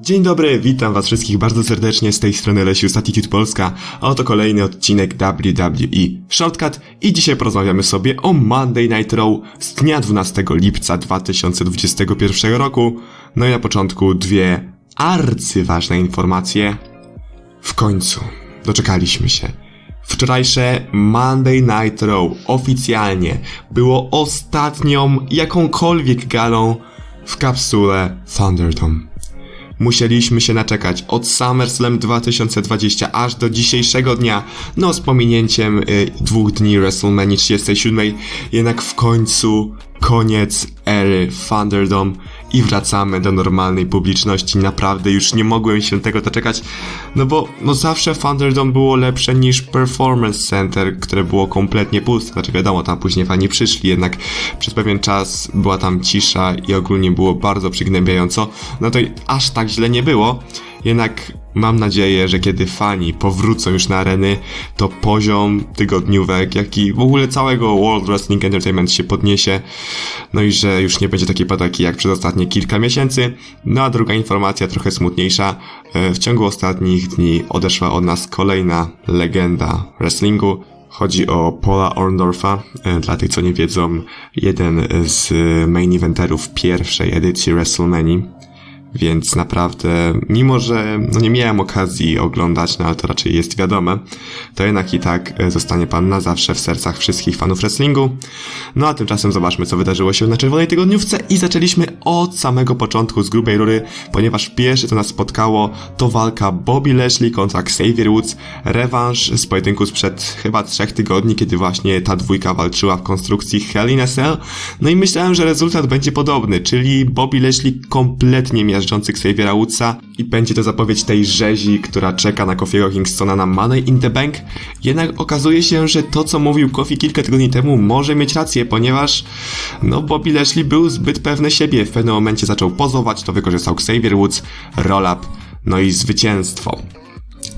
Dzień dobry, witam was wszystkich bardzo serdecznie z tej strony Lesius Attitude Polska, a oto kolejny odcinek WWE Shortcut i dzisiaj porozmawiamy sobie o Monday Night Raw z dnia 12 lipca 2021 roku. No i na początku dwie arcyważne informacje. W końcu doczekaliśmy się. Wczorajsze Monday Night Raw oficjalnie było ostatnią jakąkolwiek galą w kapsule Thunderdome. Musieliśmy się naczekać od SummerSlam 2020 aż do dzisiejszego dnia, no z pominięciem y, dwóch dni WrestleMania 37, jednak w końcu koniec ery Thunderdome i wracamy do normalnej publiczności. Naprawdę już nie mogłem się tego doczekać, no bo no zawsze Thunderdome było lepsze niż Performance Center, które było kompletnie puste. Znaczy wiadomo, tam później fani przyszli, jednak przez pewien czas była tam cisza i ogólnie było bardzo przygnębiająco. No to aż tak źle nie było. Jednak mam nadzieję, że kiedy fani powrócą już na areny, to poziom tygodniówek, jak i w ogóle całego World Wrestling Entertainment się podniesie. No i że już nie będzie takiej padaki jak przez ostatnie kilka miesięcy. No a druga informacja, trochę smutniejsza. E, W ciągu ostatnich dni odeszła od nas kolejna legenda wrestlingu. Chodzi o Paula Orndorfa. E, Dla tych, co nie wiedzą, jeden z main eventerów pierwszej edycji WrestleMania. Więc naprawdę, mimo że no nie miałem okazji oglądać, no ale to raczej jest wiadome, to jednak i tak e, zostanie pan na zawsze w sercach wszystkich fanów wrestlingu. No a tymczasem zobaczmy, co wydarzyło się na czerwonej tygodniówce i zaczęliśmy od samego początku z grubej rury, ponieważ pierwsze, co nas spotkało, to walka Bobby Lashley kontra Xavier Woods, rewanż z pojedynku sprzed chyba trzech tygodni, kiedy właśnie ta dwójka walczyła w konstrukcji Hell in a Cell. No i myślałem, że rezultat będzie podobny, czyli Bobby Lashley kompletnie miażdżący Xaviera Woodsa i będzie to zapowiedź tej rzezi, która czeka na Kofiego Kingstona na Money in the Bank. Jednak okazuje się, że to, co mówił Kofi kilka tygodni temu, może mieć rację, ponieważ no Bobby Lashley był zbyt pewny siebie. W pewnym momencie zaczął pozować, to wykorzystał Xavier Woods, roll-up, no i zwycięstwo.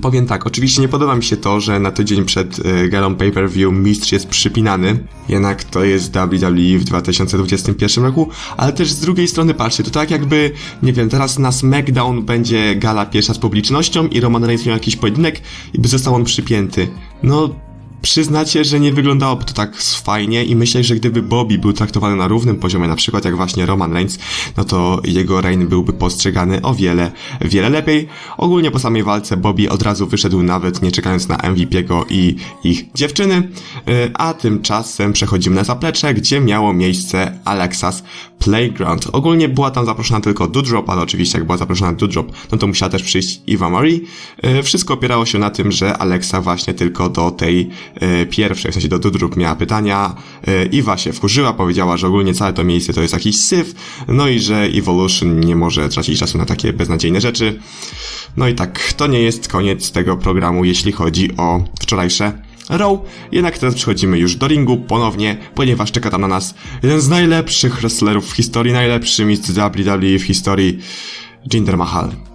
Powiem tak, oczywiście nie podoba mi się to, że na tydzień przed y, galą pay-per-view mistrz jest przypinany, jednak to jest WWE w 2021 roku, ale też z drugiej strony patrzcie, to tak jakby, nie wiem, teraz na SmackDown będzie gala pierwsza z publicznością i Roman Reigns miał jakiś pojedynek i by został on przypięty. No, Przyznacie, że nie wyglądałoby to tak fajnie i myślę, że gdyby Bobby był traktowany na równym poziomie, na przykład jak właśnie Roman Reigns, no to jego reign byłby postrzegany o wiele, wiele lepiej. Ogólnie po samej walce Bobby od razu wyszedł nawet nie czekając na MVP'ego i ich dziewczyny, Yy, a tymczasem przechodzimy na zaplecze, gdzie miało miejsce Alexas Playground. Ogólnie była tam zaproszona tylko Doudrop, ale oczywiście jak była zaproszona Doudrop, no to musiała też przyjść Eva Marie. Yy, Wszystko opierało się na tym, że Alexa właśnie tylko do tej pierwszej, w sensie do Dudrup miała pytania. E, Iwa się wkurzyła, powiedziała, że ogólnie całe to miejsce to jest jakiś syf, no i że Evolution nie może tracić czasu na takie beznadziejne rzeczy. No i tak, to nie jest koniec tego programu, jeśli chodzi o wczorajsze Raw, jednak teraz przechodzimy już do ringu ponownie, ponieważ czeka tam na nas jeden z najlepszych wrestlerów w historii, najlepszy mistrz WWE w historii, Jinder Mahal.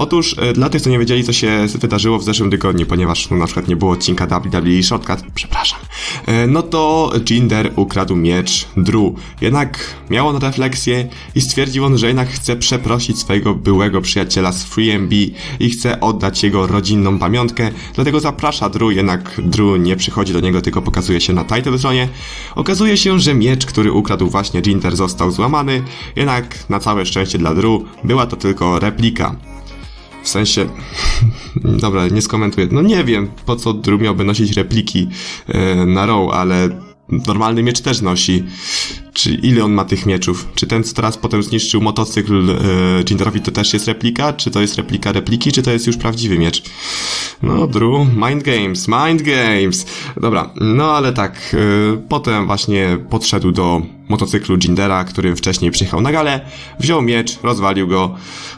Otóż e, dla tych, co nie wiedzieli, co się wydarzyło w zeszłym tygodniu, ponieważ no, na przykład nie było odcinka WWE Shortcut, przepraszam, e, no to Jinder ukradł miecz Drew. Jednak miał on refleksję i stwierdził on, że jednak chce przeprosić swojego byłego przyjaciela z FreeMB i chce oddać jego rodzinną pamiątkę, dlatego zaprasza Drew, jednak Drew nie przychodzi do niego, tylko pokazuje się na title stronie. Okazuje się, że miecz, który ukradł właśnie Jinder został złamany, jednak na całe szczęście dla Drew była to tylko replika. W sensie. Dobra, nie skomentuję. No nie wiem, po co Drew miałby nosić repliki e, na Raw, ale normalny miecz też nosi. Czy ile on ma tych mieczów? Czy ten, co teraz potem zniszczył motocykl e, Jinderowi, to też jest replika? Czy to jest replika repliki, czy to jest już prawdziwy miecz? No, Drew, mind games, mind games. Dobra, no ale tak, e, potem właśnie podszedł do motocyklu Jindera, którym wcześniej przyjechał na galę, wziął miecz, rozwalił go,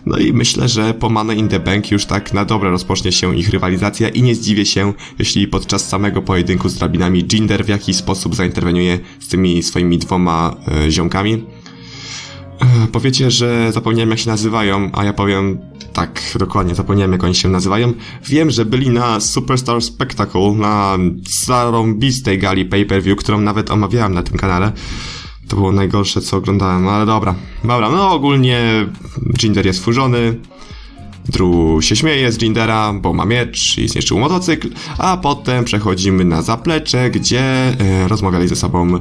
no i myślę, że po Money in the Bank już tak na dobre rozpocznie się ich rywalizacja i nie zdziwię się, jeśli podczas samego pojedynku z drabinami Jinder w jakiś sposób zainterweniuje z tymi swoimi dwoma e, ziomkami. E, Powiecie, że zapomniałem jak się nazywają, a ja powiem tak, dokładnie, zapomniałem jak oni się nazywają. Wiem, że byli na Superstar Spectacle, na zarąbistej gali pay-per-view, którą nawet omawiałem na tym kanale. To było najgorsze, co oglądałem, ale dobra. Dobra, no ogólnie Jinder jest wkurzony. Drew się śmieje z Jindera, bo ma miecz i zniszczył motocykl, a potem przechodzimy na zaplecze, gdzie e, rozmawiali ze sobą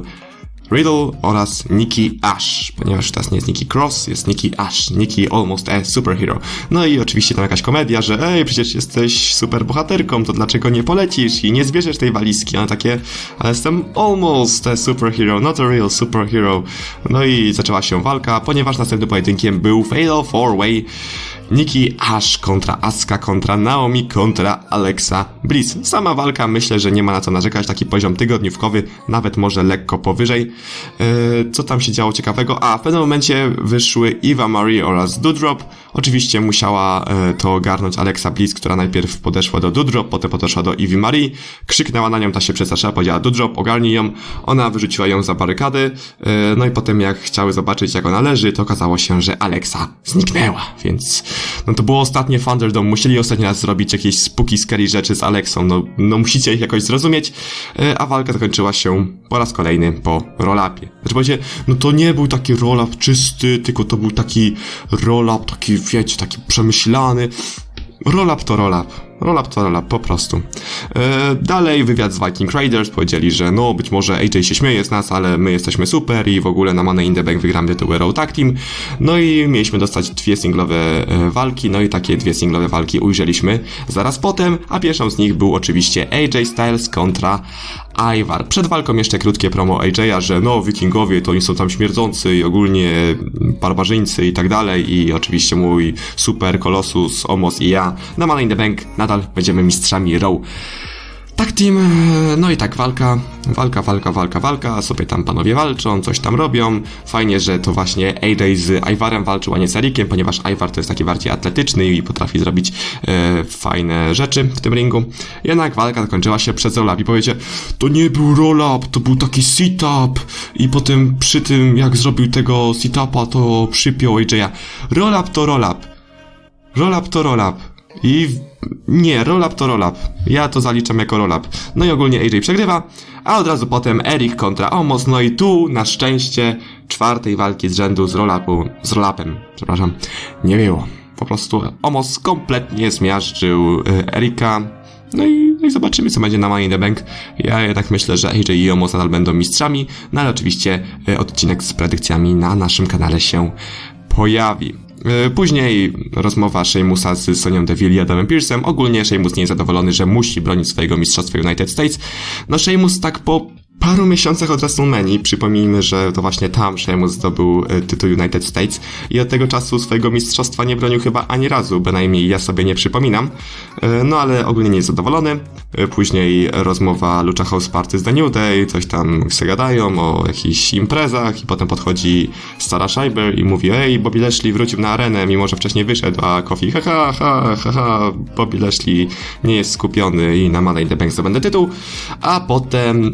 Riddle oraz Nikki Ash, ponieważ teraz nie jest Nikki Cross, jest Nikki Ash, Nikki Almost a Superhero. No i oczywiście tam jakaś komedia, że ej, przecież jesteś super bohaterką, to dlaczego nie polecisz i nie zbierzesz tej walizki? Ona takie, ale jestem almost a superhero, not a real superhero. No i zaczęła się walka, ponieważ następnym pojedynkiem był Fatal 4-Way Nikki Ash kontra Asuka kontra Naomi kontra Alexa Bliss. Sama walka myślę, że nie ma na co narzekać, taki poziom tygodniówkowy, nawet może lekko powyżej. Eee, co tam się działo ciekawego? A, w pewnym momencie wyszły Eva Marie oraz Dudrop. Oczywiście musiała e, to ogarnąć Alexa Bliss, która najpierw podeszła do Dudrop, potem podeszła do Evie Marie, krzyknęła na nią, ta się przestraszyła, powiedziała Dudrop, ogarnij ją. Ona wyrzuciła ją za barykady, e, no i potem jak chciały zobaczyć jak ona leży, to okazało się, że Alexa zniknęła, więc no to było ostatnie Thunderdome, musieli ostatni raz zrobić jakieś spooky, scary rzeczy z Alexą, no, no musicie ich jakoś zrozumieć, e, a walka zakończyła się po raz kolejny po rollupie. Znaczy powiecie, no to nie był taki roll-up czysty, tylko to był taki roll-up, taki wiecie, taki przemyślany. Roll-up to roll-up. Roll-up to roll-up, po prostu. E, dalej wywiad z Viking Raiders powiedzieli, że no być może AJ się śmieje z nas, ale my jesteśmy super i w ogóle na Money in the Bank wygramy tytuł Raw Tag Team. No i mieliśmy dostać dwie singlowe e, walki, no i takie dwie singlowe walki ujrzeliśmy zaraz potem, a pierwszą z nich był oczywiście AJ Styles kontra Ivar. Przed walką jeszcze krótkie promo AJ'a, że no, wikingowie to oni są tam śmierdzący i ogólnie barbarzyńcy i tak dalej i oczywiście mój super kolosus, Omos i ja na Money in the Bank nadal będziemy mistrzami Raw. Tak team, no i tak walka, walka, walka, walka, walka, sobie tam panowie walczą, coś tam robią. Fajnie, że to właśnie AJ z Ivarem walczył, a nie z Erikiem, ponieważ Ivar to jest taki bardziej atletyczny i potrafi zrobić e, fajne rzeczy w tym ringu. Jednak walka zakończyła się przez roll-up i powiecie, to nie był roll-up, to był taki sit-up i potem przy tym, jak zrobił tego sit-upa, to przypiął AJ'a. Roll-up to roll-up. Roll-up to roll-up. I nie, roll-up to roll-up. Ja to zaliczam jako roll-up. No i ogólnie AJ przegrywa, a od razu potem Eric kontra Omos. No i tu na szczęście czwartej walki z rzędu z roll-upu, z roll-upem, przepraszam, nie było. Po prostu Omos kompletnie zmiażdżył y, Erika. No i, no i zobaczymy, co będzie na Money in the Bank. Ja jednak myślę, że AJ i Omos nadal będą mistrzami, no ale oczywiście y, odcinek z predykcjami na naszym kanale się pojawi. E, Później rozmowa Sheamusa z Sonią Deville i Adamem Pearce'em. Ogólnie Sheamus nie jest zadowolony, że musi bronić swojego mistrzostwa United States. No Sheamus tak po paru miesiącach od WrestleMania, przypomnijmy, że to właśnie tam Sheamus zdobył e, tytuł United States i od tego czasu swojego mistrzostwa nie bronił chyba ani razu, bynajmniej ja sobie nie przypominam. E, No ale ogólnie nie jest zadowolony. E, Później rozmowa Lucha House Party z The New Day, coś tam się gadają o jakichś imprezach i potem podchodzi Stara Schreiber i mówi ej, Bobby Lashley wrócił na arenę, mimo że wcześniej wyszedł, a Kofi ha ha ha ha ha, Bobby Lashley nie jest skupiony i na Money in the Bank zdobędę tytuł, a potem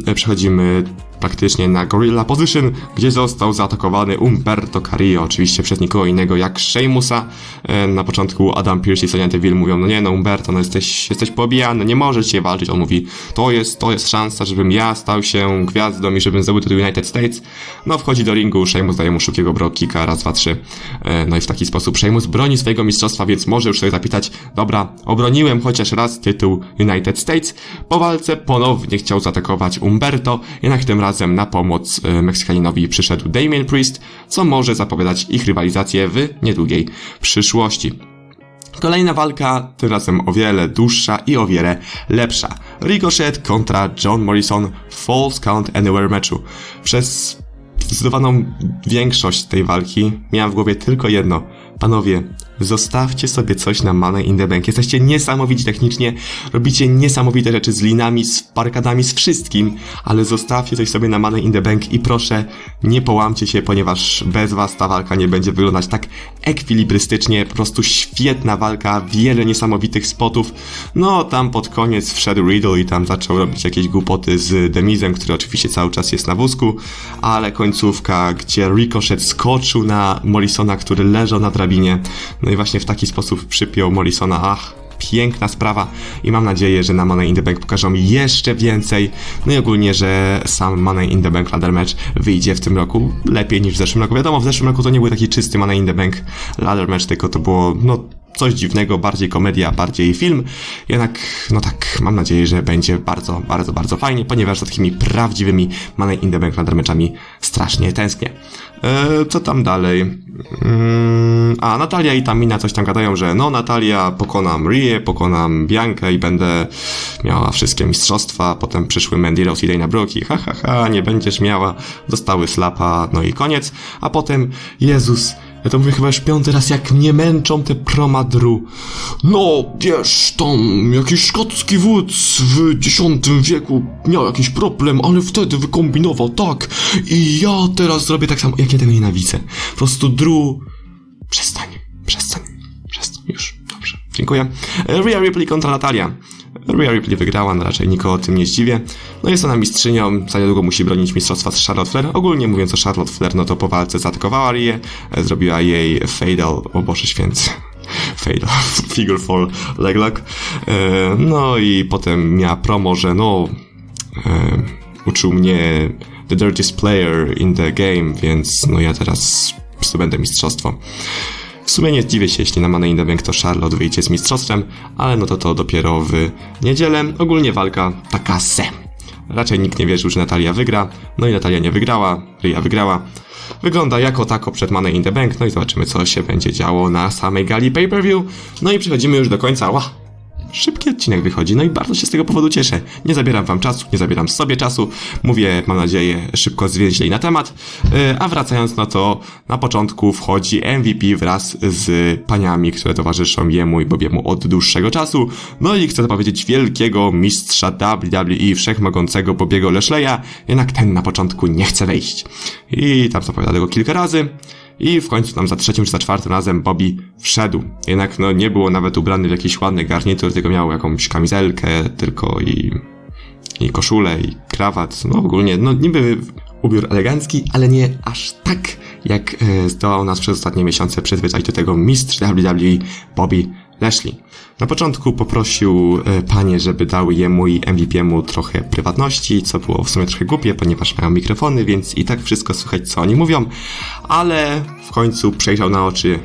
e, przechodzimy praktycznie na Gorilla Position, gdzie został zaatakowany Umberto Carrillo, oczywiście przez nikogo innego jak Sheamusa. E, Na początku Adam Pearce i Sonia Deville mówią, no nie no Umberto, no jesteś, jesteś pobijany, nie możesz się walczyć. On mówi, to jest, to jest szansa, żebym ja stał się gwiazdą i żebym zdobył tytuł United States. No wchodzi do ringu, Sheamus daje mu szybkiego bro kicka, raz, dwa, trzy. E, No i w taki sposób Sheamus broni swojego mistrzostwa, więc może już sobie zapytać, dobra, obroniłem chociaż raz tytuł United States. Po walce ponownie chciał zaatakować Umberto, jednak tym razem na pomoc e, Meksykaninowi przyszedł Damien Priest, co może zapowiadać ich rywalizację w niedługiej przyszłości. Kolejna walka, tym razem o wiele dłuższa i o wiele lepsza. Ricochet kontra John Morrison w Count Anywhere meczu. Przez zdecydowaną większość tej walki miałem w głowie tylko jedno. Panowie, zostawcie sobie coś na Money in the Bank. Jesteście niesamowici technicznie, robicie niesamowite rzeczy z linami, z parkadami, z wszystkim, ale zostawcie coś sobie na Money in the Bank i proszę, nie połamcie się, ponieważ bez was ta walka nie będzie wyglądać tak ekwilibrystycznie. Po prostu świetna walka, wiele niesamowitych spotów. No, tam pod koniec wszedł Riddle i tam zaczął robić jakieś głupoty z Demizem, który oczywiście cały czas jest na wózku, ale końcówka, gdzie Ricochet skoczył na Morrisona, który leżał na drabinie, no i właśnie w taki sposób przypiął Morrisona. Ach, piękna sprawa i mam nadzieję, że na Money in the Bank pokażą jeszcze więcej. No i ogólnie, że sam Money in the Bank ladder match wyjdzie w tym roku lepiej niż w zeszłym roku. Wiadomo, w zeszłym roku to nie był taki czysty Money in the Bank ladder match, tylko to było, no coś dziwnego, bardziej komedia, bardziej film. Jednak, no tak, mam nadzieję, że będzie bardzo, bardzo, bardzo fajnie, ponieważ za takimi prawdziwymi Money in the Bank Laddermeczami strasznie tęsknię. E, co tam dalej? Mm, a, Natalia i Tamina coś tam gadają, że no Natalia pokonam Rię, pokonam Biankę i będę miała wszystkie mistrzostwa, potem przyszły Mandy Rose i Dana Brooke ha ha ha, nie będziesz miała, dostały slapa, no i koniec, a potem, Jezus, ja to mówię chyba już piąty raz, jak mnie męczą te promadru. No, wiesz, tam jakiś szkocki wódz w X wieku miał jakiś problem, ale wtedy wykombinował tak i ja teraz zrobię tak samo, jak ja tego nienawidzę. Po prostu Drew... Przestań, przestań, przestań, już, dobrze, dziękuję. Rhea Ripley kontra Natalia. Rhea Ripley wygrała, no raczej nikogo o tym nie zdziwię. No jest ona mistrzynią, za niedługo musi bronić mistrzostwa z Charlotte Flair. Ogólnie mówiąc o Charlotte Flair, no to po walce zaatakowała Rię, e, zrobiła jej fatal, o Boże Święty. Fatal, figure fall, leg lock. E, No i potem miała promo, że no, e, uczył mnie the dirtiest player in the game, więc no ja teraz zdobędę mistrzostwo. W sumie nie zdziwię się, jeśli na Money in the Bank to Charlotte wyjdzie z mistrzostwem, ale no to to dopiero w niedzielę. Ogólnie walka taka se. Raczej nikt nie wierzył, że Natalia wygra, no i Natalia nie wygrała, Ryja wygrała. Wygląda jako tako przed Money in the Bank, no i zobaczymy co się będzie działo na samej gali pay-per-view. No i przechodzimy już do końca, Ła! Szybki odcinek wychodzi, no i bardzo się z tego powodu cieszę. Nie zabieram wam czasu, nie zabieram sobie czasu. Mówię, mam nadzieję, szybko zwięźlej na temat. Yy, A wracając, no to na początku wchodzi MVP wraz z paniami, które towarzyszą jemu i Bobiemu od dłuższego czasu. No i chcę zapowiedzieć wielkiego mistrza WWE wszechmogącego Bobiego Leszleja, jednak ten na początku nie chce wejść. I tam zapowiada go kilka razy. I w końcu tam za trzecim czy za czwartym razem Bobby wszedł. Jednak no nie było nawet ubrany w jakiś ładny garnitur, tylko miał jakąś kamizelkę tylko i, i koszulę i krawat. No ogólnie, no niby ubiór elegancki, ale nie aż tak, jak e, zdołał nas przez ostatnie miesiące przyzwyczaić do tego mistrz WWE Bobby Lashley. Na początku poprosił e, panie, żeby dały jemu i MVP-mu trochę prywatności, co było w sumie trochę głupie, ponieważ mają mikrofony, więc i tak wszystko słychać, co oni mówią, ale w końcu przejrzał na oczy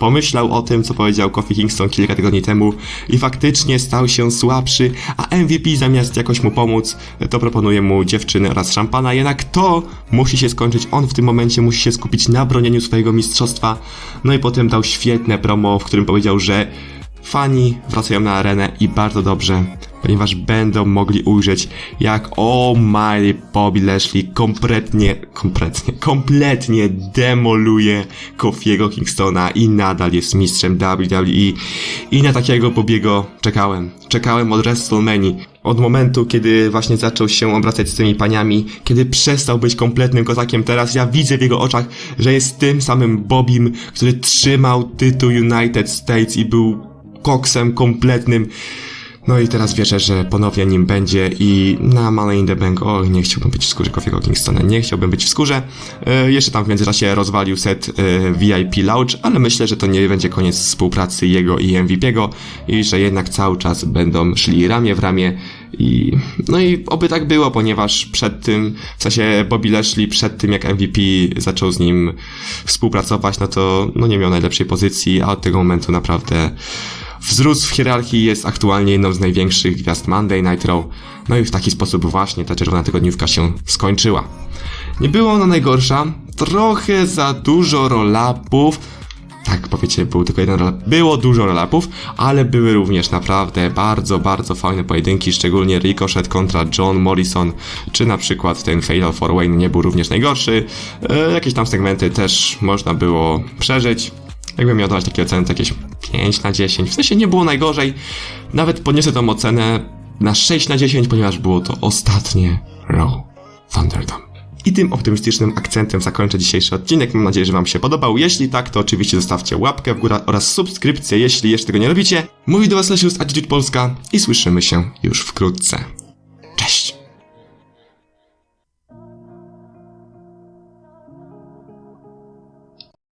Pomyślał o tym, co powiedział Kofi Kingston kilka tygodni temu i faktycznie stał się słabszy, a MVP zamiast jakoś mu pomóc, to proponuje mu dziewczynę oraz szampana, jednak to musi się skończyć. On w tym momencie musi się skupić na bronieniu swojego mistrzostwa. No i potem dał świetne promo, w którym powiedział, że fani wracają na arenę i bardzo dobrze, ponieważ będą mogli ujrzeć jak o my Bobby Lashley kompletnie, kompletnie, kompletnie demoluje Kofiego Kingstona i nadal jest mistrzem WWE i na takiego Bobiego czekałem. Czekałem od WrestleMania. Od momentu, kiedy właśnie zaczął się obracać z tymi paniami, kiedy przestał być kompletnym kozakiem, teraz ja widzę w jego oczach, że jest tym samym Bobim, który trzymał tytuł United States i był koksem kompletnym. No i teraz wierzę, że ponownie nim będzie i na Money in the Bank, o nie chciałbym być w skórze Kofiego Kingstona, nie chciałbym być w skórze. E, jeszcze tam w międzyczasie rozwalił set e, VIP Lounge, ale myślę, że to nie będzie koniec współpracy jego i MVP'ego i że jednak cały czas będą szli ramię w ramię i no i oby tak było, ponieważ przed tym, w sensie Bobby Lashley przed tym jak MVP zaczął z nim współpracować, no to no nie miał najlepszej pozycji, a od tego momentu naprawdę wzrósł w hierarchii, jest aktualnie jedną z największych gwiazd Monday Night Raw. No i w taki sposób właśnie ta czerwona tygodniówka się skończyła. Nie była ona najgorsza, trochę za dużo rollupów, tak, powiecie, był tylko jeden roll Było dużo rollupów, ale były również naprawdę bardzo, bardzo fajne pojedynki, szczególnie Ricochet kontra John Morrison, czy na przykład ten Fatal 4 Wayne nie był również najgorszy. E, jakieś tam segmenty też można było przeżyć. Jakbym miał dawać takie oceny, to jakieś 5 na 10. W sensie nie było najgorzej. Nawet podniosę tą ocenę na 6 na 10, ponieważ było to ostatnie Raw Thunderdome. I tym optymistycznym akcentem zakończę dzisiejszy odcinek. Mam nadzieję, że Wam się podobał. Jeśli tak, to oczywiście zostawcie łapkę w górę oraz subskrypcję, jeśli jeszcze tego nie robicie. Mówi do Was Lesiu z Attitude Polska i słyszymy się już wkrótce. Cześć!